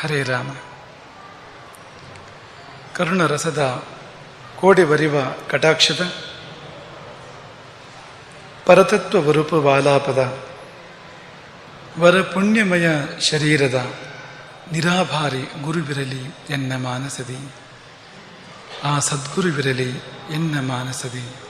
ಹರೇ ರಾಮ. ಕರುಣರಸದ ಕೋಡಿ ಬರಿವ ಕಟಾಕ್ಷದ, ಪರತತ್ವ ವರೂಪ ವಾಲಾಪದ ವರ ಪುಣ್ಯಮಯ ಶರೀರದ ನಿರಾಭಾರಿ ಗುರುವಿರಲಿ ಎನ್ನ ಮಾನಸದಿ. ಆ ಸದ್ಗುರುವಿರಲಿ ಎನ್ನ ಮಾನಸದಿ.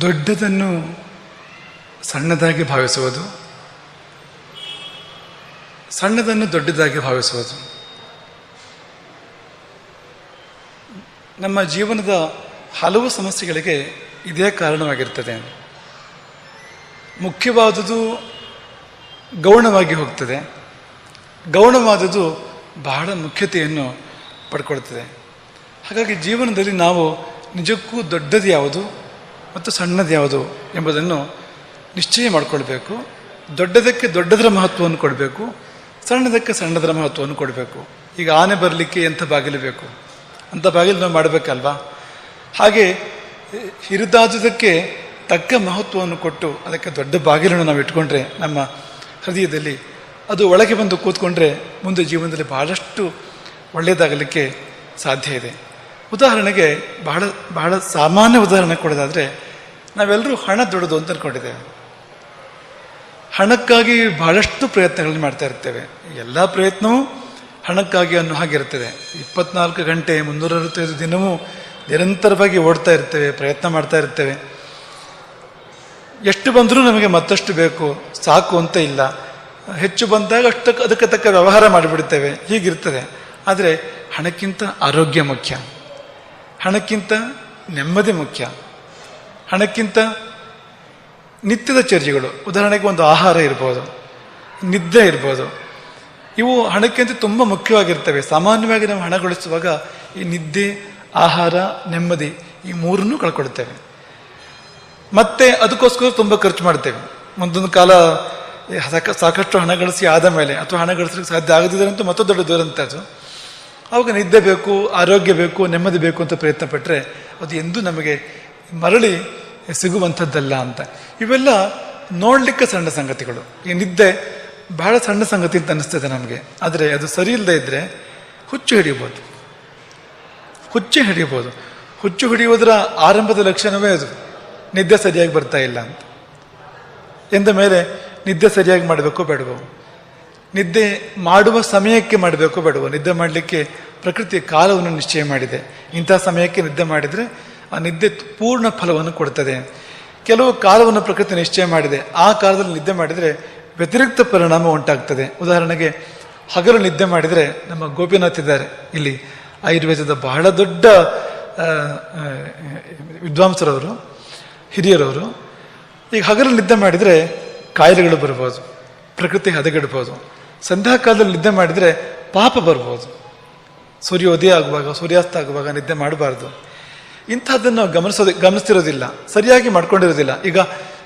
ದೊಡ್ಡದನ್ನು ಸಣ್ಣದಾಗಿ ಭಾವಿಸುವುದು, ಸಣ್ಣದನ್ನು ದೊಡ್ಡದಾಗಿ ಭಾವಿಸುವುದು. ನಮ್ಮ ಜೀವನದ ಹಲವು ಸಮಸ್ಯೆಗಳಿಗೆ ಇದೇ ಕಾರಣವಾಗಿರ್ತದೆ. ಮುಖ್ಯವಾದುದು ಗೌಣವಾಗಿ ಹೋಗ್ತದೆ. ಗೌಣವಾದುದು ಬಹಳ ಮುಖ್ಯತೆಯನ್ನು ಪಡ್ಕೊಳ್ತದೆ. ಹಾಗಾಗಿ ಜೀವನದಲ್ಲಿ ನಾವು ನಿಜಕ್ಕೂ ದೊಡ್ಡದು ಯಾವುದು ಮತ್ತು ಸಣ್ಣದು ಯಾವುದು ಎಂಬುದನ್ನು ನಿಶ್ಚಯ ಮಾಡಿಕೊಳ್ಬೇಕು. ದೊಡ್ಡದಕ್ಕೆ ದೊಡ್ಡದರ ಮಹತ್ವವನ್ನು ಕೊಡಬೇಕು. ಸಣ್ಣದಕ್ಕೆ ಸಣ್ಣದರ ಮಹತ್ವವನ್ನು ಕೊಡಬೇಕು. ಈಗ ಆನೆ ಬರಲಿಕ್ಕೆ ಎಂಥ ಬಾಗಿಲು ಬೇಕು? ಅಂಥ ಬಾಗಿಲು ನಾವು ಮಾಡಬೇಕಲ್ವಾ? ಹಾಗೆ ಹಿರಿದಾದುದಕ್ಕೆ ತಕ್ಕ ಮಹತ್ವವನ್ನು ಕೊಟ್ಟು ಅದಕ್ಕೆ ದೊಡ್ಡ ಬಾಗಿಲನ್ನು ನಾವು ಇಟ್ಕೊಂಡ್ರೆ ನಮ್ಮ ಹೃದಯದಲ್ಲಿ ಅದು ಒಳಗೆ ಬಂದು ಕೂತ್ಕೊಂಡ್ರೆ ಮುಂದೆ ಜೀವನದಲ್ಲಿ ಬಹಳಷ್ಟು ಒಳ್ಳೆಯದಾಗಲಿಕ್ಕೆ ಸಾಧ್ಯ ಇದೆ. ಉದಾಹರಣೆಗೆ ಬಹಳ ಬಹಳ ಸಾಮಾನ್ಯ ಉದಾಹರಣೆ ಕೊಡೋದಾದರೆ ನಾವೆಲ್ಲರೂ ಹಣ ದುಡೋದು ಅಂತ ಅನ್ಕೊಂಡಿದ್ದೇವೆ. ಹಣಕ್ಕಾಗಿ ಬಹಳಷ್ಟು ಪ್ರಯತ್ನಗಳನ್ನು ಮಾಡ್ತಾ ಇರ್ತೇವೆ. ಎಲ್ಲ ಪ್ರಯತ್ನವೂ ಹಣಕ್ಕಾಗಿ ಅನ್ನೋ ಹಾಗಿರ್ತದೆ ಇಪ್ಪತ್ನಾಲ್ಕು ಗಂಟೆ ಮುನ್ನೂರ ಅರವತ್ತೈದು ದಿನವೂ ನಿರಂತರವಾಗಿ ಓಡ್ತಾ ಇರ್ತೇವೆ, ಪ್ರಯತ್ನ ಮಾಡ್ತಾ ಇರ್ತೇವೆ. ಎಷ್ಟು ಬಂದರೂ ನಮಗೆ ಮತ್ತಷ್ಟು ಬೇಕು, ಸಾಕು ಅಂತ ಇಲ್ಲ. ಹೆಚ್ಚು ಬಂದಾಗ ಅಷ್ಟು ಅದಕ್ಕೆ ತಕ್ಕ ವ್ಯವಹಾರ ಮಾಡಿಬಿಡ್ತೇವೆ, ಹೀಗಿರ್ತದೆ. ಆದರೆ ಹಣಕ್ಕಿಂತ ಆರೋಗ್ಯ ಮುಖ್ಯ. ಹಣಕ್ಕಿಂತ ನೆಮ್ಮದಿ ಮುಖ್ಯ. ಹಣಕ್ಕಿಂತ ನಿತ್ಯದ ಚರ್ಚೆಗಳು ಉದಾಹರಣೆಗೆ ಒಂದು ಆಹಾರ ಇರ್ಬೋದು ನಿದ್ದೆ ಇರ್ಬೋದು. ಇವು ಹಣಕ್ಕಿಂತ ತುಂಬ ಮುಖ್ಯವಾಗಿರ್ತವೆ. ಸಾಮಾನ್ಯವಾಗಿ ನಾವು ಹಣ ಗಳಿಸುವಾಗ ಈ ನಿದ್ದೆ, ಆಹಾರ, ನೆಮ್ಮದಿ ಈ ಮೂರನ್ನು ಕಳ್ಕೊಳ್ತೇವೆ. ಮತ್ತೆ ಅದಕ್ಕೋಸ್ಕರ ತುಂಬ ಖರ್ಚು ಮಾಡ್ತೇವೆ. ಒಂದೊಂದು ಕಾಲ ಸಾಕಷ್ಟು ಹಣ ಗಳಿಸಿ ಆದ ಮೇಲೆ ಅಥವಾ ಹಣ ಗಳಿಸಲಿಕ್ಕೆ ಸಾಧ್ಯ ಆಗದಿದ್ರೆ ಅಂತೂ ಮತ್ತೂ ದೊಡ್ಡ ದೂರಂತ ಅದು ಅವಾಗ ನಿದ್ದೆ ಬೇಕು, ಆರೋಗ್ಯ ಬೇಕು, ನೆಮ್ಮದಿ ಬೇಕು ಅಂತ ಪ್ರಯತ್ನ ಪಟ್ಟರೆ ಅದು ಎಂದೂ ನಮಗೆ ಮರಳಿ ಸಿಗುವಂಥದ್ದಲ್ಲ ಅಂತ. ಇವೆಲ್ಲ ನೋಡಲಿಕ್ಕೆ ಸಣ್ಣ ಸಂಗತಿಗಳು. ಈ ನಿದ್ದೆ ಬಹಳ ಸಣ್ಣ ಸಂಗತಿ ಅಂತ ಅನ್ನಿಸ್ತದೆ ನಮಗೆ. ಆದರೆ ಅದು ಸರಿ ಇಲ್ಲದೆ ಇದ್ದರೆ ಹುಚ್ಚು ಹಿಡಿಯಬಹುದು ಹುಚ್ಚು ಹಿಡಿಯಬಹುದು ಹುಚ್ಚು ಹಿಡಿಯುವುದರ ಆರಂಭದ ಲಕ್ಷಣವೇ ಅದು. ನಿದ್ದೆ ಸರಿಯಾಗಿ ಬರ್ತಾ ಇಲ್ಲ ಅಂತ. ಎಂದ ಮೇಲೆ ನಿದ್ದೆ ಸರಿಯಾಗಿ ಮಾಡಬೇಕು ಬೇಡವೋ? ನಿದ್ದೆ ಮಾಡುವ ಸಮಯಕ್ಕೆ ಮಾಡಬೇಕು ಬೇಡವೋ? ನಿದ್ದೆ ಮಾಡಲಿಕ್ಕೆ ಪ್ರಕೃತಿ ಕಾಲವನ್ನು ನಿಶ್ಚಯ ಮಾಡಿದೆ. ಇಂಥ ಸಮಯಕ್ಕೆ ನಿದ್ದೆ ಮಾಡಿದರೆ ಆ ನಿದ್ದೆ ಪೂರ್ಣ ಫಲವನ್ನು ಕೊಡ್ತದೆ. ಕೆಲವು ಕಾಲವನ್ನು ಪ್ರಕೃತಿ ನಿಶ್ಚಯ ಮಾಡಿದೆ. ಆ ಕಾಲದಲ್ಲಿ ನಿದ್ದೆ ಮಾಡಿದರೆ ವ್ಯತಿರಿಕ್ತ ಪರಿಣಾಮ ಉಂಟಾಗ್ತದೆ. ಉದಾಹರಣೆಗೆ, ಹಗಲು ನಿದ್ದೆ ಮಾಡಿದರೆ ನಮ್ಮ ಗೋಪಿನಾಥ್ ಇದ್ದಾರೆ. ಇಲ್ಲಿ ಆಯುರ್ವೇದದ ಬಹಳ ದೊಡ್ಡ ವಿದ್ವಾಂಸರವರು, ಹಿರಿಯರವರು. ಈಗ ಹಗಲು ನಿದ್ದೆ ಮಾಡಿದರೆ ಕಾಯಿಲೆಗಳು ಬರ್ಬೋದು ಪ್ರಕೃತಿ ಹದಗೆಡ್ಬೋದು ಸಂಧ್ಯಾಕಾಲದಲ್ಲಿ ನಿದ್ದೆ ಮಾಡಿದರೆ ಪಾಪ ಬರ್ಬೋದು ಸೂರ್ಯೋದಯ ಆಗುವಾಗ, ಸೂರ್ಯಾಸ್ತ ಆಗುವಾಗ ನಿದ್ದೆ ಮಾಡಬಾರ್ದು. ಇಂಥದ್ದನ್ನು ನಾವು ಗಮನಿಸೋದು, ಗಮನಿಸ್ತಿರೋದಿಲ್ಲ. ಸರಿಯಾಗಿ ಮಾಡ್ಕೊಂಡಿರೋದಿಲ್ಲ. ಈಗ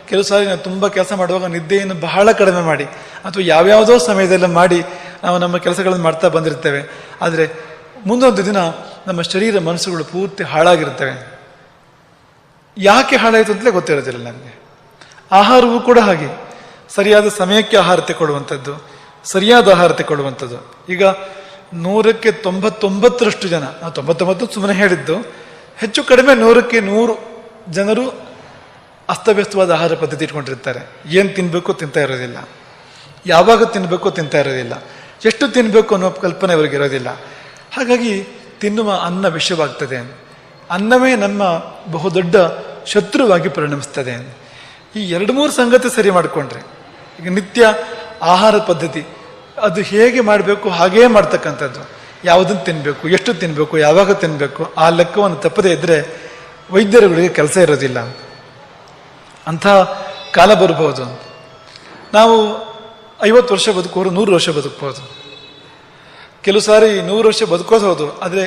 ಕೆಲವು ಸಾರಿ ನಾವು ತುಂಬ ಕೆಲಸ ಮಾಡುವಾಗ ನಿದ್ದೆಯನ್ನು ಬಹಳ ಕಡಿಮೆ ಮಾಡಿ, ಅಥವಾ ಯಾವ್ಯಾವುದೋ ಸಮಯದಲ್ಲಿ ಮಾಡಿ ನಾವು ನಮ್ಮ ಕೆಲಸಗಳನ್ನು ಮಾಡ್ತಾ ಬಂದಿರ್ತೇವೆ. ಆದರೆ ಮುಂದೊಂದು ದಿನ ನಮ್ಮ ಶರೀರ ಮನಸ್ಸುಗಳು ಪೂರ್ತಿ ಹಾಳಾಗಿರ್ತವೆ ಯಾಕೆ ಹಾಳಾಯಿತು ಅಂತಲೇ ಗೊತ್ತಿರೋದಿಲ್ಲ ನಮಗೆ ಆಹಾರವೂ ಕೂಡ ಹಾಗೆ. ಸರಿಯಾದ ಸಮಯಕ್ಕೆ ಆಹಾರ ತಗೊಳ್ಳುವಂಥದ್ದು ಸರಿಯಾದ ಆಹಾರ ತಗೊಳ್ಳುವಂಥದ್ದು ಈಗ ನೂರಕ್ಕೆ ತೊಂಬತ್ತೊಂಬತ್ತರಷ್ಟು ಜನ ತೊಂಬತ್ತೊಂಬತ್ತು ಸುಮ್ಮನೆ ಹೇಳಿದ್ದು ಹೆಚ್ಚು ಕಡಿಮೆ ನೂರಕ್ಕೆ ನೂರು ಜನರು ಅಸ್ತವ್ಯಸ್ತವಾದ ಆಹಾರ ಪದ್ಧತಿ ಇಟ್ಕೊಂಡಿರ್ತಾರೆ. ಏನು ತಿನ್ನಬೇಕು ತಿಂತಾ ಇರೋದಿಲ್ಲ. ಯಾವಾಗ ತಿನ್ನಬೇಕು ತಿಂತಾ ಇರೋದಿಲ್ಲ. ಎಷ್ಟು ತಿನ್ನಬೇಕು ಅನ್ನೋ ಕಲ್ಪನೆ ಅವರಿಗೆ ಇರೋದಿಲ್ಲ. ಹಾಗಾಗಿ ತಿನ್ನುವ ಅನ್ನ ವಿಷವಾಗ್ತದೆ. ಅನ್ನವೇ ನಮ್ಮ ಬಹುದೊಡ್ಡ ಶತ್ರುವಾಗಿ ಪರಿಣಮಿಸ್ತದೆ. ಈ ಎರಡು ಮೂರು ಸಂಗತಿ ಸರಿ ಮಾಡಿಕೊಂಡ್ರೆ, ಈಗ ನಿತ್ಯ ಆಹಾರ ಪದ್ಧತಿ, ಅದು ಹೇಗೆ ಮಾಡಬೇಕು, ಹಾಗೇ ಮಾಡ್ತಕ್ಕಂಥದ್ದು. ಯಾವುದನ್ನು ತಿನ್ನಬೇಕು ಎಷ್ಟು ತಿನ್ನಬೇಕು ಯಾವಾಗ ತಿನ್ನಬೇಕು ಆ ಲೆಕ್ಕವನ್ನು ತಪ್ಪದೇ ಇದ್ದರೆ ವೈದ್ಯರುಗಳಿಗೆ ಕೆಲಸ ಇರೋದಿಲ್ಲ ಅಂಥ ಕಾಲ ಬರಬಹುದು ನಾವು ಐವತ್ತು ವರ್ಷ ಬದುಕೋರು ನೂರು ವರ್ಷ ಬದುಕ್ಬೋದು. ಕೆಲವು ಸಾರಿ ನೂರು ವರ್ಷ ಬದುಕೋದು ಹೌದು, ಆದರೆ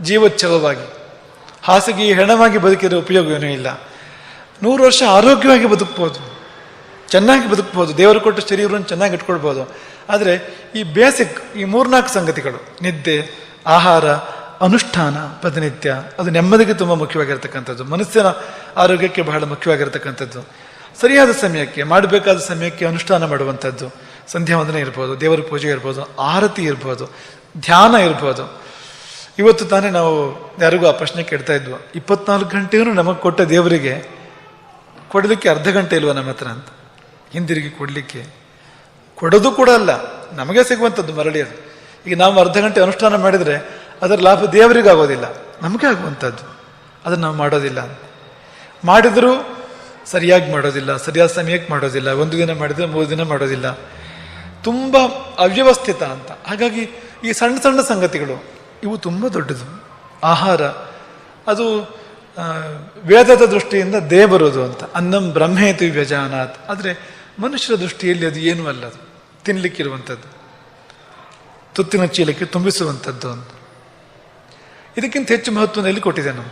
ಜೀವೋಚ್ಛವವಾಗಿ. ಹಾಸಿಗೆ ಹೆಣವಾಗಿ ಉಪಯೋಗ ಏನೂ ಇಲ್ಲ. ನೂರು ವರ್ಷ ಆರೋಗ್ಯವಾಗಿ ಬದುಕ್ಬೋದು. ಚೆನ್ನಾಗಿ ಬದುಕ್ಬೋದು. ದೇವರು ಕೊಟ್ಟ ಶರೀರವನ್ನು ಚೆನ್ನಾಗಿ ಇಟ್ಕೊಳ್ಬೋದು. ಆದರೆ ಈ ಬೇಸಿಕ್, ಈ ಮೂರ್ನಾಲ್ಕು ಸಂಗತಿಗಳು, ನಿದ್ದೆ, ಆಹಾರ, ಅನುಷ್ಠಾನ, ಪ್ರತಿನಿತ್ಯ, ಅದು ನೆಮ್ಮದಿಗೆ ತುಂಬ ಮುಖ್ಯವಾಗಿರ್ತಕ್ಕಂಥದ್ದು. ಮನಸ್ಸಿನ ಆರೋಗ್ಯಕ್ಕೆ ಬಹಳ ಮುಖ್ಯವಾಗಿರ್ತಕ್ಕಂಥದ್ದು. ಸರಿಯಾದ ಸಮಯಕ್ಕೆ, ಮಾಡಬೇಕಾದ ಸಮಯಕ್ಕೆ ಅನುಷ್ಠಾನ ಮಾಡುವಂಥದ್ದು. ಸಂಧ್ಯಾ ವಂದನೆ ಇರ್ಬೋದು, ದೇವರ ಪೂಜೆ ಇರ್ಬೋದು, ಆರತಿ ಇರ್ಬೋದು, ಧ್ಯಾನ ಇರ್ಬೋದು. ಇವತ್ತು ತಾನೇ ನಾವು ಯಾರಿಗೂ ಆ ಪ್ರಶ್ನೆ ಕೇಳ್ತಾ ಇದ್ವು. ಇಪ್ಪತ್ನಾಲ್ಕು ಗಂಟೆಯೂ ನಮಗೆ ಕೊಟ್ಟ ದೇವರಿಗೆ ಕೊಡಲಿಕ್ಕೆ ಅರ್ಧ ಗಂಟೆ ಇಲ್ವಾ ನಮ್ಮ ಹತ್ರ ಅಂತ? ಹಿಂದಿರುಗಿ ಕೊಡಲಿಕ್ಕೆ. ಕೊಡೋದು ಕೂಡ ಅಲ್ಲ. ನಮಗೆ ಸಿಗುವಂಥದ್ದು ಮರಳಿಯದು ಈಗ ನಾವು ಅರ್ಧ ಗಂಟೆ ಅನುಷ್ಠಾನ ಮಾಡಿದರೆ ಅದರ ಲಾಭ ದೇವರಿಗಾಗೋದಿಲ್ಲ ನಮಗೆ ಆಗುವಂಥದ್ದು. ಅದನ್ನು ನಾವು ಮಾಡೋದಿಲ್ಲ ಮಾಡಿದರೂ ಸರಿಯಾಗಿ ಮಾಡೋದಿಲ್ಲ, ಸರಿಯಾದ ಸಮಯಕ್ಕೆ ಮಾಡೋದಿಲ್ಲ, ಒಂದು ದಿನ ಮಾಡಿದರೆ ಮೂರು ದಿನ ಮಾಡೋದಿಲ್ಲ. ತುಂಬ ಅವ್ಯವಸ್ಥಿತ ಅಂತ. ಹಾಗಾಗಿ ಈ ಸಣ್ಣ ಸಣ್ಣ ಸಂಗತಿಗಳು, ಇವು ತುಂಬ ದೊಡ್ಡದು. ಆಹಾರ, ಅದು ವೇದದ ದೃಷ್ಟಿಯಿಂದ ದೇವರದು ಅಂತ. ಅನ್ನಂ ಬ್ರಹ್ಮೇತಿ ವ್ಯಜಾನಾತ್. ಆದರೆ ಮನುಷ್ಯರ ದೃಷ್ಟಿಯಲ್ಲಿ ಅದು ಏನೂ ಅಲ್ಲ ಅದು. ತಿನ್ನಲಿಕ್ಕಿರುವಂಥದ್ದು ತುತ್ತಿನ ಚೀಲಕ್ಕೆ ತುಂಬಿಸುವಂಥದ್ದು ಅಂತ ಇದಕ್ಕಿಂತ ಹೆಚ್ಚು ಮಹತ್ವವನ್ನು ಎಲ್ಲಿ ಕೊಟ್ಟಿದೆ ನಾವು?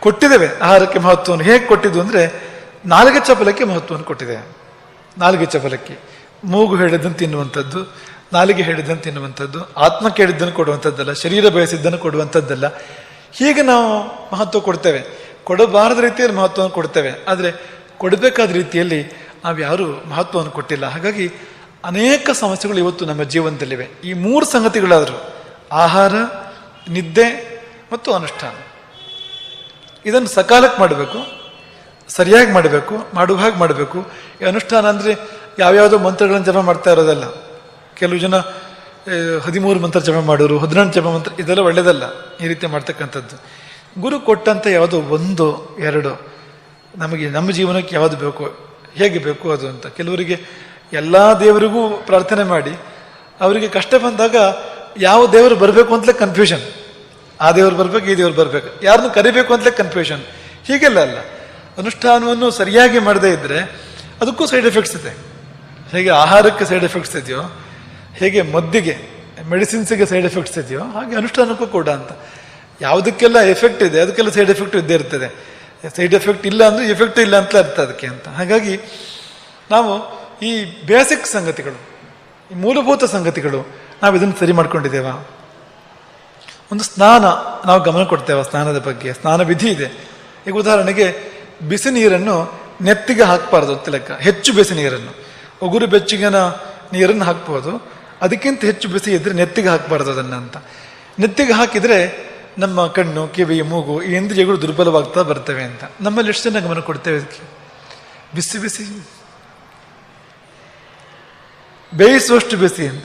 ಕೊಟ್ಟಿದ್ದೇವೆ. ಆಹಾರಕ್ಕೆ ಮಹತ್ವವನ್ನು ಹೇಗೆ ಕೊಟ್ಟಿದ್ದು ಅಂದರೆ, ನಾಲ್ಗೆ ಚಪಲಕ್ಕೆ ಮಹತ್ವವನ್ನು ಕೊಟ್ಟಿದೆ. ನಾಲ್ಗೆ ಚಪಲಕ್ಕೆ. ಮೂಗು ಹೇಳಿದ್ದನ್ನು ತಿನ್ನುವಂಥದ್ದು, ನಾಲಿಗೆ ಹೇಳಿದ್ದನ್ನು ತಿನ್ನುವಂಥದ್ದು ಆತ್ಮಕ್ಕೆ ಹೇಳಿದ್ದನ್ನು ಕೊಡುವಂಥದ್ದಲ್ಲ, ಶರೀರ ಬಯಸಿದ್ದನ್ನು ಕೊಡುವಂಥದ್ದಲ್ಲ. ಹೀಗೆ ನಾವು ಮಹತ್ವ ಕೊಡ್ತೇವೆ. ಕೊಡಬಾರದ ರೀತಿಯಲ್ಲಿ ಮಹತ್ವವನ್ನು ಕೊಡ್ತೇವೆ. ಆದರೆ ಕೊಡಬೇಕಾದ ರೀತಿಯಲ್ಲಿ ನಾವು ಯಾರೂ ಮಹತ್ವವನ್ನು ಕೊಟ್ಟಿಲ್ಲ. ಹಾಗಾಗಿ ಅನೇಕ ಸಮಸ್ಯೆಗಳು ಇವತ್ತು ನಮ್ಮ ಜೀವನದಲ್ಲಿವೆ. ಈ ಮೂರು ಸಂಗತಿಗಳಾದರೂ ಆಹಾರ, ನಿದ್ದೆ ಮತ್ತು ಅನುಷ್ಠಾನ. ಇದನ್ನು ಸಕಾಲಕ್ಕೆ ಮಾಡಬೇಕು, ಸರಿಯಾಗಿ ಮಾಡಬೇಕು, ಮಾಡುವ ಹಾಗೆ ಮಾಡಬೇಕು. ಈ ಅನುಷ್ಠಾನ ಅಂದರೆ ಯಾವ್ಯಾವುದೋ ಮಂತ್ರಗಳನ್ನು ಜಪ ಮಾಡ್ತಾ ಇರೋದಲ್ಲ. ಕೆಲವು ಜನ ಹದಿಮೂರು ಮಂತ್ರ ಜಪ ಮಾಡೋರು, ಹದಿನೆಂಟು ಜಪ ಮಂತ್ರ, ಇದೆಲ್ಲ ಒಳ್ಳೆಯದಲ್ಲ ಈ ರೀತಿ ಮಾಡ್ತಕ್ಕಂಥದ್ದು. ಗುರು ಕೊಟ್ಟಂಥ ಯಾವುದೋ ಒಂದು, ಎರಡು, ನಮಗೆ ನಮ್ಮ ಜೀವನಕ್ಕೆ ಯಾವುದು ಬೇಕು, ಹೇಗೆ ಬೇಕು ಅದು ಅಂತ. ಕೆಲವರಿಗೆ ಎಲ್ಲ ದೇವರಿಗೂ ಪ್ರಾರ್ಥನೆ ಮಾಡಿ. ಅವರಿಗೆ ಕಷ್ಟ ಬಂದಾಗ ಯಾವ ದೇವರು ಬರಬೇಕು ಅಂತಲೇ ಕನ್ಫ್ಯೂಷನ್ ಆ ದೇವರು ಬರಬೇಕು, ಈ ದೇವರು ಬರಬೇಕು. ಯಾರನ್ನು ಕರಿಬೇಕು ಅಂತಲೇ ಕನ್ಫ್ಯೂಷನ್ ಹೀಗೆಲ್ಲ ಅಲ್ಲ. ಅನುಷ್ಠಾನವನ್ನು ಸರಿಯಾಗಿ ಮಾಡದೇ ಇದ್ದರೆ ಅದಕ್ಕೂ ಸೈಡ್ ಎಫೆಕ್ಟ್ಸ್ ಇದೆ. ಹೇಗೆ ಆಹಾರಕ್ಕೆ ಸೈಡ್ ಎಫೆಕ್ಟ್ಸ್ ಇದೆಯೋ, ಹೇಗೆ ಮದ್ದಿಗೆ ಮೆಡಿಸಿನ್ಸಿಗೆ ಸೈಡ್ ಎಫೆಕ್ಟ್ಸ್ ಇದೆಯೋ, ಹಾಗೆ ಅನುಷ್ಠಾನಕ್ಕೂ ಕೂಡ ಅಂತ. ಯಾವುದಕ್ಕೆಲ್ಲ ಎಫೆಕ್ಟ್ ಇದೆ, ಅದಕ್ಕೆಲ್ಲ ಸೈಡ್ ಎಫೆಕ್ಟ್ ಇದ್ದೇ ಇರ್ತದೆ. ಸೈಡ್ ಎಫೆಕ್ಟ್ ಇಲ್ಲ ಅಂದ್ರೆ ಎಫೆಕ್ಟ್ ಇಲ್ಲ ಅಂತ ಅರ್ಥ ಅದಕ್ಕೆ ಅಂತ. ಹಾಗಾಗಿ ನಾವು ಈ ಬೇಸಿಕ್ ಸಂಗತಿಗಳು, ಈ ಮೂಲಭೂತ ಸಂಗತಿಗಳು ನಾವು ಇದನ್ನು ಸರಿ ಮಾಡ್ಕೊಂಡಿದ್ದೇವಾ? ಒಂದು ಸ್ನಾನ ನಾವು ಗಮನ ಕೊಡ್ತೇವೆ ಸ್ನಾನದ ಬಗ್ಗೆ? ಸ್ನಾನ ವಿಧಿ ಇದೆ. ಈಗ ಉದಾಹರಣೆಗೆ ಬಿಸಿ ನೀರನ್ನು ನೆತ್ತಿಗೆ ಹಾಕಬಾರ್ದು ತಿಲಕ ಹೆಚ್ಚು ಬಿಸಿ ನೀರನ್ನು. ಉಗುರು ಬೆಚ್ಚಗಿನ ನೀರನ್ನು ಹಾಕ್ಬೋದು. ಅದಕ್ಕಿಂತ ಹೆಚ್ಚು ಬಿಸಿ ಇದ್ರೆ ನೆತ್ತಿಗೆ ಹಾಕಬಾರ್ದು ಅದನ್ನು ಅಂತ. ನೆತ್ತಿಗೆ ಹಾಕಿದ್ರೆ ನಮ್ಮ ಕಣ್ಣು, ಕಿವಿ, ಮೂಗು ಈ ಇಂದ್ರಿಯಗಳು ದುರ್ಬಲವಾಗ್ತಾ ಬರ್ತವೆ ಅಂತ. ನಮ್ಮಲ್ಲಿ ಎಷ್ಟು ಜನ ಗಮನ ಕೊಡ್ತೇವೆ ಅದಕ್ಕೆ ಬಿಸಿ ಬಿಸಿ ಬೇಯಿಸುವಷ್ಟು ಬಿಸಿ ಅಂತ.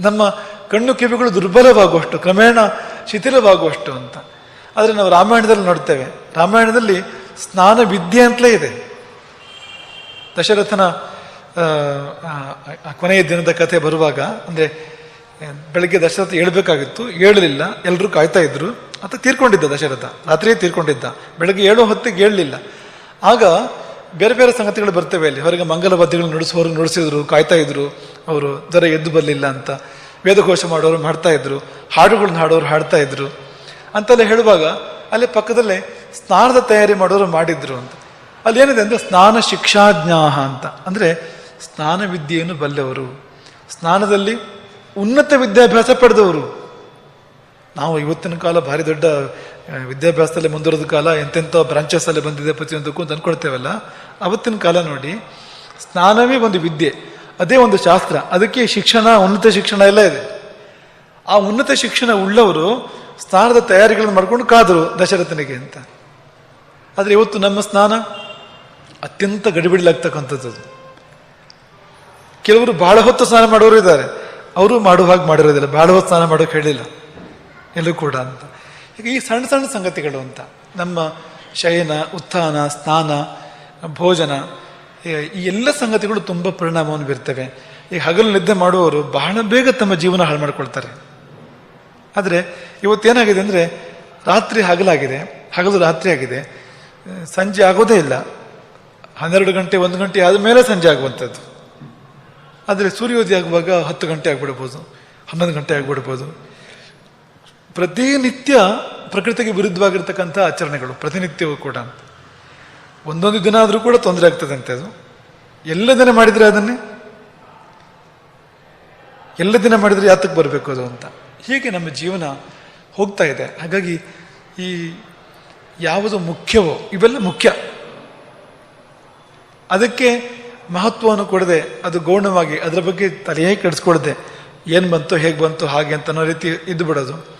ನಮ್ಮ ಕಣ್ಣು ಕಿವಿಗಳು ದುರ್ಬಲವಾಗುವಷ್ಟು, ಕ್ರಮೇಣ ಶಿಥಿಲವಾಗುವಷ್ಟು ಅಂತ. ಆದರೆ ನಾವು ರಾಮಾಯಣದಲ್ಲಿ ನೋಡ್ತೇವೆ. ರಾಮಾಯಣದಲ್ಲಿ ಸ್ನಾನ ವಿದ್ಯೆ ಅಂತಲೇ ಇದೆ. ದಶರಥನ ಕೊನೆಯ ದಿನದ ಕಥೆ ಬರುವಾಗ, ಅಂದರೆ ಬೆಳಗ್ಗೆ ದಶರಥ ಹೇಳ್ಬೇಕಾಗಿತ್ತು ಹೇಳಲಿಲ್ಲ ಎಲ್ಲರೂ ಕಾಯ್ತಾ ಇದ್ರು. ಆತ ತೀರ್ಕೊಂಡಿದ್ದ ದಶರಥ, ರಾತ್ರಿಯೇ ತೀರ್ಕೊಂಡಿದ್ದ. ಬೆಳಗ್ಗೆ ಏಳೋ ಹೊತ್ತಿಗೆ ಹೇಳಲಿಲ್ಲ ಆಗ ಬೇರೆ ಬೇರೆ ಸಂಗತಿಗಳು ಬರ್ತವೆ ಅಲ್ಲಿ. ಹೊರಗೆ ಮಂಗಲವಾದ್ಯಗಳು ನಡೆಸುವವರು ನುಡಿಸಿದ್ರು, ಕಾಯ್ತಾ ಇದ್ರು, ಅವರು ದರ ಎದ್ದು ಬರಲಿಲ್ಲ ಅಂತ. ವೇದಘೋಷ ಮಾಡೋರು ಮಾಡ್ತಾ ಇದ್ರು, ಹಾಡುಗಳನ್ನ ಹಾಡೋರು ಹಾಡ್ತಾ ಇದ್ರು. ಅಂತೆಲ್ಲ ಹೇಳುವಾಗ ಅಲ್ಲಿ ಪಕ್ಕದಲ್ಲೇ ಸ್ನಾನದ ತಯಾರಿ ಮಾಡೋರು ಮಾಡಿದ್ರು ಅಂತ. ಅಲ್ಲಿ ಏನಿದೆ ಅಂದ್ರೆ ಸ್ನಾನ ಶಿಕ್ಷಾಜ್ಞಾಹ ಅಂತ. ಅಂದ್ರೆ ಸ್ನಾನ ವಿದ್ಯೆಯನ್ನು ಬಲ್ಲವರು. ಸ್ನಾನದಲ್ಲಿ ಉನ್ನತ ವಿದ್ಯಾಭ್ಯಾಸ ಪಡೆದವರು. ನಾವು ಇವತ್ತಿನ ಕಾಲ ಭಾರಿ ದೊಡ್ಡ ವಿದ್ಯಾಭ್ಯಾಸದಲ್ಲಿ ಮುಂದುವರೆದ ಕಾಲ ಎಂತೆಂಥ ಬ್ರಾಂಚಸ್ ಅಲ್ಲಿ ಬಂದಿದೆ ಪ್ರತಿಯೊಂದಕ್ಕೂ ಅಂತ ಅನ್ಕೊಳ್ತೇವಲ್ಲ. ಅವತ್ತಿನ ಕಾಲ ನೋಡಿ, ಸ್ನಾನವೇ ಒಂದು ವಿದ್ಯೆ, ಅದೇ ಒಂದು ಶಾಸ್ತ್ರ. ಅದಕ್ಕೆ ಶಿಕ್ಷಣ, ಉನ್ನತ ಶಿಕ್ಷಣ ಎಲ್ಲ ಇದೆ. ಆ ಉನ್ನತ ಶಿಕ್ಷಣ ಉಳ್ಳವರು ಸ್ನಾನದ ತಯಾರಿಗಳನ್ನು ಮಾಡ್ಕೊಂಡು ಕಾದರು ದಶರಥನಿಗೆ ಅಂತ. ಆದರೆ ಇವತ್ತು ನಮ್ಮ ಸ್ನಾನ ಅತ್ಯಂತ ಗಡಿಬಿಡಿಲಾಗ್ತಕ್ಕಂಥದ್ದು. ಕೆಲವರು ಬಹಳ ಹೊತ್ತು ಸ್ನಾನ ಮಾಡೋರು ಇದ್ದಾರೆ. ಅವರು ಮಾಡುವ ಹಾಗೆ ಮಾಡಿರೋದಿಲ್ಲ. ಬಹಳ ಹೊತ್ತು ಸ್ನಾನ ಮಾಡೋಕೆ ಹೇಳಿಲ್ಲ. ಎಲ್ಲೂ ಕೂಡ ಅಂತ. ಈಗ ಈ ಸಣ್ಣ ಸಣ್ಣ ಸಂಗತಿಗಳು ಅಂತ. ನಮ್ಮ ಶಯನ, ಉತ್ಥಾನ, ಸ್ನಾನ, ಭೋಜನ, ಈ- ಎಲ್ಲ ಸಂಗತಿಗಳು ತುಂಬ ಪರಿಣಾಮವನ್ನು ಬೀರ್ತವೆ. ಈ ಹಗಲು ನಿದ್ದೆ ಮಾಡುವವರು ಬಹಳ ಬೇಗ ತಮ್ಮ ಜೀವನ ಹಾಳು ಮಾಡ್ಕೊಳ್ತಾರೆ. ಆದರೆ ಇವತ್ತೇನಾಗಿದೆ ಅಂದರೆ ರಾತ್ರಿ ಹಗಲಾಗಿದೆ, ಹಗಲು ರಾತ್ರಿ ಆಗಿದೆ. ಸಂಜೆ ಆಗೋದೇ ಇಲ್ಲ. ಹನ್ನೆರಡು ಗಂಟೆ, ಒಂದು ಗಂಟೆ ಆದ ಮೇಲೆ ಸಂಜೆ ಆಗುವಂಥದ್ದು. ಆದರೆ ಸೂರ್ಯೋದಯ ಆಗುವಾಗ ಹತ್ತು ಗಂಟೆ ಆಗಿಬಿಡ್ಬೋದು, ಹನ್ನೊಂದು ಗಂಟೆ ಆಗ್ಬಿಡ್ಬೋದು. ಪ್ರತಿನಿತ್ಯ ಪ್ರಕೃತಿಗೆ ವಿರುದ್ಧವಾಗಿರ್ತಕ್ಕಂಥ ಆಚರಣೆಗಳು, ಪ್ರತಿನಿತ್ಯವೂ ಕೂಡ. ಒಂದೊಂದು ದಿನ ಆದರೂ ಕೂಡ ತೊಂದರೆ ಆಗ್ತದಂತೆ ಅದು. ಎಲ್ಲ ದಿನ ಮಾಡಿದರೆ ಅದನ್ನೇ? ಎಲ್ಲ ದಿನ ಮಾಡಿದರೆ ಯಾತಕ್ಕೆ ಬರಬೇಕು ಅದು ಅಂತ. ಹೀಗೆ ನಮ್ಮ ಜೀವನ ಹೋಗ್ತಾ ಇದೆ. ಹಾಗಾಗಿ ಈ ಯಾವುದು ಮುಖ್ಯವೋ, ಇವೆಲ್ಲ ಮುಖ್ಯ. ಅದಕ್ಕೆ ಮಹತ್ವವನ್ನು ಕೊಡದೆ, ಅದು ಗೌಣವಾಗಿ, ಅದರ ಬಗ್ಗೆ ತಲೆಯೇ ಕೆಡಿಸ್ಕೊಡದೆ ಏನು ಬಂತು, ಹೇಗೆ ಬಂತು, ಹಾಗೆ ಅಂತ ಅನ್ನೋ ರೀತಿ ಇದ್ದು ಬಿಡೋದು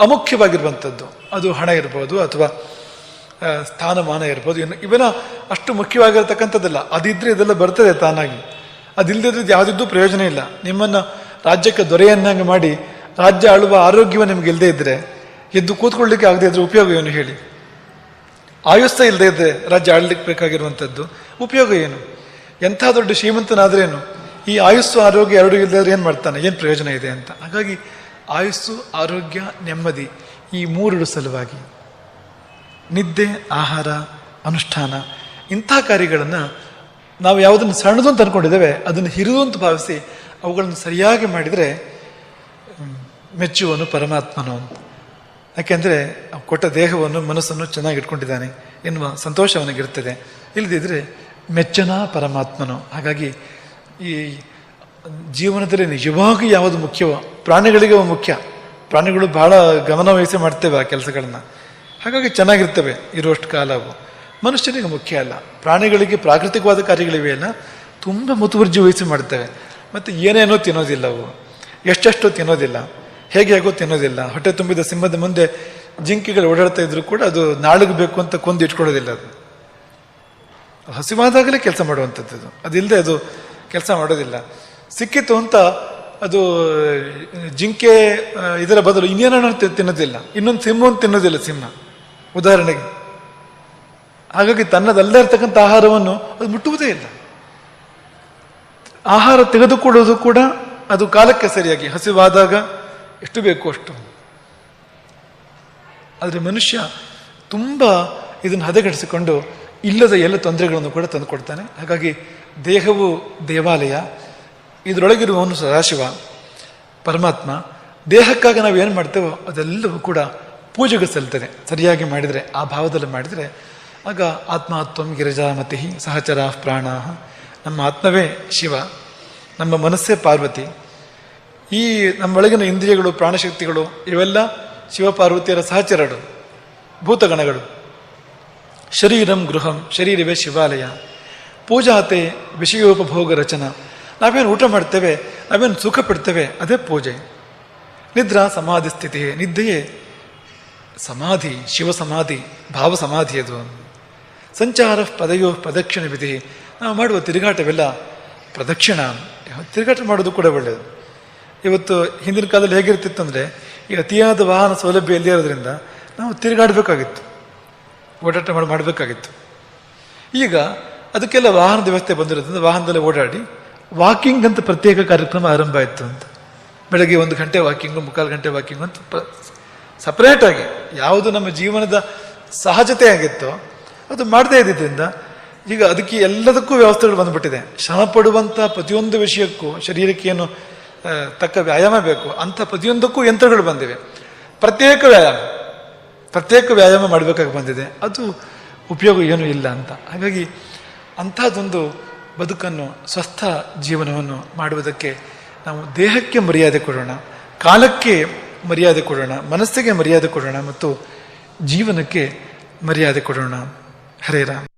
ಅಮುಖ್ಯವಾಗಿರುವಂಥದ್ದು. ಅದು ಹಣ ಇರ್ಬೋದು ಅಥವಾ ಸ್ಥಾನಮಾನ ಇರ್ಬೋದು. ಇನ್ನು ಇವನ ಅಷ್ಟು ಮುಖ್ಯವಾಗಿರತಕ್ಕಂಥದ್ದಲ್ಲ. ಅದಿದ್ರೆ ಇದೆಲ್ಲ ಬರ್ತದೆ ತಾನಾಗಿ. ಅದಿಲ್ಲದಿದ್ರೆ ಯಾವುದಿದ್ದು ಪ್ರಯೋಜನ ಇಲ್ಲ. ನಿಮ್ಮನ್ನು ರಾಜ್ಯಕ್ಕೆ ದೊರೆಯನ್ನಾಗಿ ಮಾಡಿ, ರಾಜ್ಯ ಆಳುವ ಆರೋಗ್ಯವ ನಿಮ್ಗೆ ಇಲ್ಲದೆ ಇದ್ದರೆ ಎದ್ದು ಕೂತ್ಕೊಳ್ಳಿಕ್ಕೆ ಆಗದೆ ಇದ್ರೆ ಉಪಯೋಗ ಏನು ಹೇಳಿ? ಆಯುಸ್ತ ಇಲ್ಲದೆ ಇದ್ದರೆ ರಾಜ್ಯ ಆಳ್ಲಿಕ್ಕೆ ಬೇಕಾಗಿರುವಂಥದ್ದು. ಉಪಯೋಗ ಏನು? ಎಂಥ ದೊಡ್ಡ ಶ್ರೀಮಂತನಾದ್ರೇನು? ಈ ಆಯುಸ್ಸು ಆರೋಗ್ಯ ಎರಡು ಇಲ್ಲದೆ ಏನು ಮಾಡ್ತಾನೆ? ಏನು ಪ್ರಯೋಜನ ಇದೆ ಅಂತ. ಹಾಗಾಗಿ ಆಯುಸ್ಸು, ಆರೋಗ್ಯ, ನೆಮ್ಮದಿ ಈ ಮೂರರ ಸಲುವಾಗಿ. ನಿದ್ದೆ, ಆಹಾರ, ಅನುಷ್ಠಾನ ಇಂಥ ಕಾರ್ಯಗಳನ್ನು ನಾವು ಯಾವುದನ್ನು ಸಣ್ಣದು ಅಂತ ಅಂದ್ಕೊಂಡಿದ್ದೇವೆ ಅದನ್ನು ಹಿರಿದು ಅಂತ ಭಾವಿಸಿ ಅವುಗಳನ್ನು ಸರಿಯಾಗಿ ಮಾಡಿದರೆ ಮೆಚ್ಚುವನು ಪರಮಾತ್ಮನು ಅಂತ. ಯಾಕೆಂದರೆ ಕೊಟ್ಟ ದೇಹವನ್ನು, ಮನಸ್ಸನ್ನು ಚೆನ್ನಾಗಿ ಇಟ್ಕೊಂಡಿದ್ದಾನೆ ಎನ್ನುವ ಸಂತೋಷ ಅವನಿಗಿರ್ತದೆ ಇಲ್ಲದಿದ್ದರೆ ಮೆಚ್ಚನ ಪರಮಾತ್ಮನು. ಹಾಗಾಗಿ ಈ ಜೀವನದಲ್ಲಿ ನಿಜವಾಗಿ ಯಾವುದು ಮುಖ್ಯವೋ, ಪ್ರಾಣಿಗಳಿಗೆ ಮುಖ್ಯ. ಪ್ರಾಣಿಗಳು ಬಹಳ ಗಮನ ವಹಿಸಿ ಮಾಡ್ತೇವೆ ಆ ಕೆಲಸಗಳನ್ನ. ಹಾಗಾಗಿ ಚೆನ್ನಾಗಿರ್ತವೆ ಇರುವಷ್ಟು ಕಾಲ ಅವು ಮನುಷ್ಯನಿಗೆ ಮುಖ್ಯ ಅಲ್ಲ. ಪ್ರಾಣಿಗಳಿಗೆ ಪ್ರಾಕೃತಿಕವಾದ ಕಾರ್ಯಗಳಿವೆಯಲ್ಲ ತುಂಬ ಮುತುವರ್ಜಿ ವಹಿಸಿ ಮಾಡ್ತೇವೆ. ಮತ್ತು ಏನೇನೋ ತಿನ್ನೋದಿಲ್ಲ ಅವು. ಎಷ್ಟೆಷ್ಟು ತಿನ್ನೋದಿಲ್ಲ. ಹೇಗೆ ಹೇಗೋ ತಿನ್ನೋದಿಲ್ಲ. ಹೊಟ್ಟೆ ತುಂಬಿದ ಸಿಂಹದ ಮುಂದೆ ಜಿಂಕೆಗಳು ಓಡಾಡ್ತಾ ಇದ್ರು ಕೂಡ ಅದು ನಾಳಿಗೆ ಬೇಕು ಅಂತ ಕೊಂದು ಇಟ್ಕೊಳ್ಳೋದಿಲ್ಲ ಅದು. ಹಸಿವಾದಾಗಲೇ ಕೆಲಸ ಮಾಡುವಂಥದ್ದು ಅದು. ಅದಿಲ್ಲದೆ ಅದು ಕೆಲಸ ಮಾಡೋದಿಲ್ಲ. ಸಿಕ್ಕಿತು ಅಂತ ಅದು, ಜಿಂಕೆ ಇದರ ಬದಲು ಇನ್ನೇನೋ ತಿ- ತಿನ್ನೋದಿಲ್ಲ. ಇನ್ನೊಂದು ಸಿಂಹವನ್ನು ತಿನ್ನೋದಿಲ್ಲ ಸಿಂಹ. ಉದಾಹರಣೆಗೆ. ಹಾಗಾಗಿ ತನ್ನದಲ್ಲೇ ಇರ್ತಕ್ಕಂಥ ಆಹಾರವನ್ನು ಅದು ಮುಟ್ಟುವುದೇ ಇಲ್ಲ. ಆಹಾರ ತೆಗೆದುಕೊಳ್ಳೋದು ಕೂಡ ಅದು ಕಾಲಕ್ಕೆ ಸರಿಯಾಗಿ ಹಸಿವಾದಾಗ ಎಷ್ಟು ಬೇಕು ಅಷ್ಟು. ಆದರೆ ಮನುಷ್ಯ ತುಂಬ ಇದನ್ನು ಹದಗೆಡಿಸಿಕೊಂಡು ಇಲ್ಲದ ಎಲ್ಲ ತೊಂದರೆಗಳನ್ನು ಕೂಡ ತಂದುಕೊಡ್ತಾನೆ. ಹಾಗಾಗಿ ದೇಹವು ದೇವಾಲಯ ಇದರೊಳಗಿರುವವನು ಸದಾಶಿವ ಪರಮಾತ್ಮ. ದೇಹಕ್ಕಾಗಿ ನಾವು ಏನು ಮಾಡ್ತೇವೋ ಅದೆಲ್ಲವೂ ಕೂಡ ಪೂಜೆಗೆ ಸಲ್ತದೆ. ಸರಿಯಾಗಿ ಮಾಡಿದರೆ, ಆ ಭಾವದಲ್ಲಿ ಮಾಡಿದರೆ, ಆಗ ಆತ್ಮಾತ್ವಂ ಗಿರಿಜಾಮತಿ ಸಹಚರ ಪ್ರಾಣ. ನಮ್ಮ ಆತ್ಮವೇ ಶಿವ, ನಮ್ಮ ಮನಸ್ಸೇ ಪಾರ್ವತಿ. ಈ ನಮ್ಮೊಳಗಿನ ಇಂದ್ರಿಯಗಳು, ಪ್ರಾಣಶಕ್ತಿಗಳು, ಇವೆಲ್ಲ ಶಿವಪಾರ್ವತಿಯರ ಸಹಚರರು, ಭೂತಗಣಗಳು. ಶರೀರಂ ಗೃಹಂ, ಶರೀರವೇ ಶಿವಾಲಯ. ಪೂಜಾತೆ ವಿಷಯೋಪಭೋಗ ರಚನ ನಾವೇನು ಊಟ ಮಾಡ್ತೇವೆ, ನಾವೇನು ಸುಖ ಪಡ್ತೇವೆ, ಅದೇ ಪೂಜೆ. ನಿದ್ರಾ ಸಮಾಧಿ ಸ್ಥಿತಿ ನಿದ್ದೆಯೇ. ಸಮಾಧಿ ಶಿವ ಸಮಾಧಿ ಭಾವ ಸಮಾಧಿ ಅದು. ಸಂಚಾರ ಪದಯೋ ಪ್ರದಕ್ಷಿಣೆ ವಿಧಿ. ನಾವು ಮಾಡುವ ತಿರುಗಾಟವೆಲ್ಲ ಪ್ರದಕ್ಷಿಣ. ತಿರುಗಾಟ ಮಾಡೋದು ಕೂಡ ಒಳ್ಳೆಯದು. ಇವತ್ತು ಹಿಂದಿನ ಕಾಲದಲ್ಲಿ ಹೇಗಿರ್ತಿತ್ತು ಅಂದರೆ, ಈ ಅತಿಯಾದ ವಾಹನ ಸೌಲಭ್ಯ ಎಲ್ಲಿ ಇರೋದ್ರಿಂದ ನಾವು ತಿರುಗಾಡಬೇಕಾಗಿತ್ತು. ಓಡಾಟ ಮಾಡಿ, ಮಾಡಬೇಕಾಗಿತ್ತು. ಈಗ ಅದಕ್ಕೆಲ್ಲ ವಾಹನದ ವ್ಯವಸ್ಥೆ ಬಂದಿರೋದ್ರಿಂದ ವಾಹನದಲ್ಲಿ ಓಡಾಡಿ ವಾಕಿಂಗ್ ಅಂತ ಪ್ರತ್ಯೇಕ ಕಾರ್ಯಕ್ರಮ ಆರಂಭ ಆಯಿತು ಅಂತ. ಬೆಳಗ್ಗೆ ಒಂದು ಗಂಟೆ ವಾಕಿಂಗು, ಮುಕ್ಕಾಲು ಗಂಟೆ ವಾಕಿಂಗ್ ಅಂತ ಪ ಸಪ್ರೇಟಾಗಿ ಯಾವುದು ನಮ್ಮ ಜೀವನದ ಸಹಜತೆ ಆಗಿತ್ತೋ ಅದು ಮಾಡದೇ ಇದ್ದಿದ್ದರಿಂದ ಈಗ ಅದಕ್ಕೆ ಎಲ್ಲದಕ್ಕೂ ವ್ಯವಸ್ಥೆಗಳು ಬಂದ್ಬಿಟ್ಟಿದೆ. ಶ್ರಮ ಪಡುವಂಥ ಪ್ರತಿಯೊಂದು ವಿಷಯಕ್ಕೂ ಶರೀರಕ್ಕೆ ಏನು ತಕ್ಕ ವ್ಯಾಯಾಮ ಬೇಕು, ಅಂಥ ಪ್ರತಿಯೊಂದಕ್ಕೂ ಯಂತ್ರಗಳು ಬಂದಿವೆ. ಪ್ರತ್ಯೇಕ ವ್ಯಾಯಾಮ ಪ್ರತ್ಯೇಕ ವ್ಯಾಯಾಮ ಮಾಡಬೇಕಾಗಿ ಬಂದಿದೆ. ಅದು ಉಪಯೋಗ ಏನೂ ಇಲ್ಲ ಅಂತ. ಹಾಗಾಗಿ ಅಂಥದ್ದೊಂದು ಬದುಕನ್ನು, ಸ್ವಸ್ಥ ಜೀವನವನ್ನು ಮಾಡುವುದಕ್ಕೆ ನಾವು ದೇಹಕ್ಕೆ ಮರ್ಯಾದೆ ಕೊಡೋಣ, ಕಾಲಕ್ಕೆ ಮರ್ಯಾದೆ ಕೊಡೋಣ, ಮನಸ್ಸಿಗೆ ಮರ್ಯಾದೆ ಕೊಡೋಣ ಮತ್ತು ಜೀವನಕ್ಕೆ ಮರ್ಯಾದೆ ಕೊಡೋಣ. ಹರೇ ರಾಮ್.